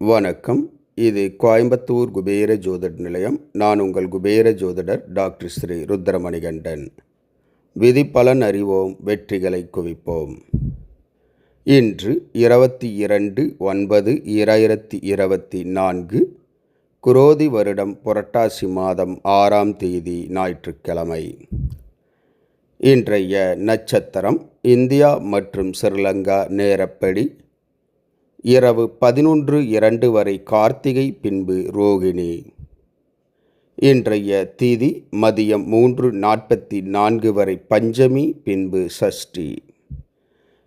வணக்கம். இது கோயம்புத்தூர் குபேர ஜோதிட நிலையம். நான் உங்கள் குபேர ஜோதிடர் டாக்டர் ஸ்ரீ ருத்ரமணிகண்டன். விதி பலன் அறிவோம் வெற்றிகளை குவிப்போம். இன்று இருபத்தி இரண்டு ஒன்பது இரண்டாயிரத்தி இருபத்தி நான்கு குரோதி வருடம் புரட்டாசி மாதம் ஆறாம் தேதி ஞாயிற்றுக்கிழமை. இன்றைய நட்சத்திரம் இந்தியா மற்றும் ஸ்ரீலங்கா நேரப்படி இரவு பதினொன்று இரண்டு வரை கார்த்திகை பின்பு ரோகிணி. இன்றைய திதி மதியம் மூன்று நாற்பத்தி நான்கு வரை பஞ்சமி பின்பு சஷ்டி.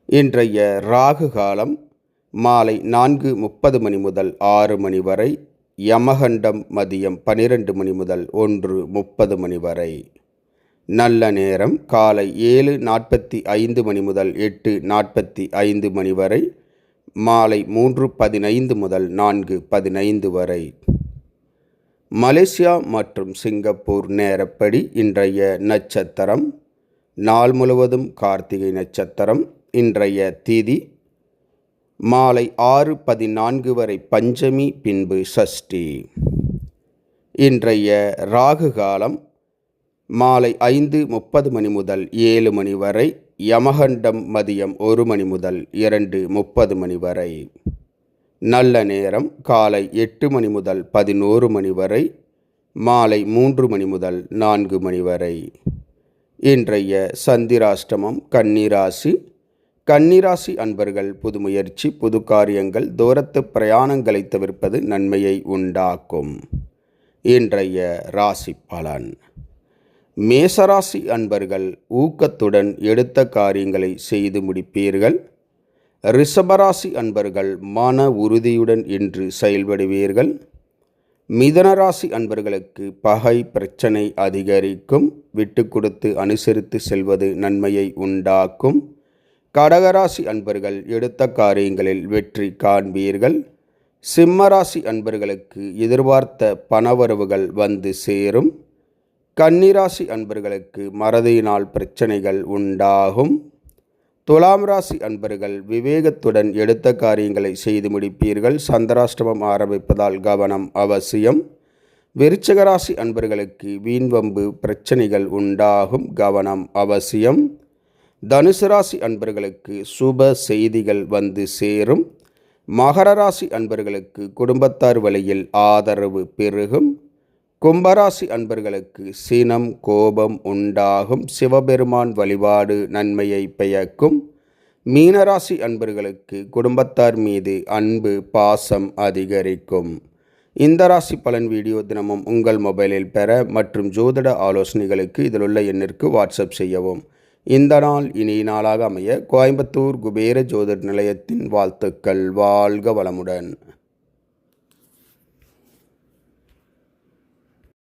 இன்றைய ராகு காலம் மாலை நான்கு முப்பது மணி முதல் ஆறு மணி வரை யமகண்டம் மதியம் பனிரெண்டு மணி முதல் ஒன்று முப்பது மணி வரை. நல்ல நேரம் காலை ஏழு நாற்பத்தி ஐந்து மணி முதல் எட்டு நாற்பத்தி ஐந்து மணி வரை மாலை மூன்று பதினைந்து முதல் நான்கு பதினைந்து வரை. மலேசியா மற்றும் சிங்கப்பூர் நேரப்படி இன்றைய நட்சத்திரம் நாள் முழுவதும் கார்த்திகை நட்சத்திரம் இன்றைய திதி மாலை ஆறு பதினான்கு வரை பஞ்சமி பின்பு சஷ்டி. இன்றைய ராகு காலம் மாலை ஐந்து முப்பது மணி முதல் ஏழு மணி வரை யமகண்டம் மதியம் ஒரு மணி முதல் இரண்டு முப்பது மணி வரை. நல்ல நேரம் காலை எட்டு மணி முதல் பதினோரு மணி வரை. மாலை மூன்று மணி முதல் நான்கு மணி வரை. இன்றைய சந்திராஷ்டமம் கன்னிராசி. கன்னிராசி அன்பர்கள் புது முயற்சி புது காரியங்கள் தூரத்து பிரயாணங்களை தவிர்ப்பது நன்மையை உண்டாக்கும். இன்றைய ராசி பலன். மேசராசி அன்பர்கள் ஊக்கத்துடன் எடுத்த காரியங்களை செய்து முடிப்பீர்கள். ரிஷபராசி அன்பர்கள் மன உறுதியுடன் இன்று செயல்படுவீர்கள். மிதனராசி அன்பர்களுக்கு பகை பிரச்சனை அதிகரிக்கும். விட்டு கொடுத்து அனுசரித்து செல்வது நன்மையை உண்டாக்கும். கடகராசி அன்பர்கள் எடுத்த காரியங்களில் வெற்றி காண்பீர்கள். சிம்மராசி அன்பர்களுக்கு எதிர்பார்த்த பணவரவுகள் வந்து சேரும். கன்னிராசி அன்பர்களுக்கு மறதியினால் பிரச்சனைகள் உண்டாகும். துலாம் ராசி அன்பர்கள் விவேகத்துடன் எடுத்த காரியங்களை செய்து முடிப்பீர்கள். சந்திராஷ்டமம் ஆரம்பிப்பதால் கவனம் அவசியம். விருச்சக ராசி அன்பர்களுக்கு வீண்வம்பு பிரச்சனைகள் உண்டாகும். கவனம் அவசியம். தனுசு ராசி அன்பர்களுக்கு சுப செய்திகள் வந்து சேரும். மகர ராசி அன்பர்களுக்கு குடும்பத்தார் வழியில் ஆதரவு பெருகும். கும்பராசி அன்பர்களுக்கு சினம் கோபம் உண்டாகும். சிவபெருமான் வழிபாடு நன்மையை பெயக்கும் மீனராசி அன்பர்களுக்கு குடும்பத்தார் மீது அன்பு பாசம் அதிகரிக்கும். இந்த ராசி பலன் வீடியோ தினமும் உங்கள் மொபைலில் பெற மற்றும் ஜோதிட ஆலோசனைகளுக்கு இதில் உள்ள எண்ணிற்கு வாட்ஸ்அப் செய்யவும். இந்த நாள் இனி நாளாக அமைய கோயம்புத்தூர் குபேர ஜோதிட நிலையத்தின் வாழ்த்துக்கள். வாழ்க வளமுடன்.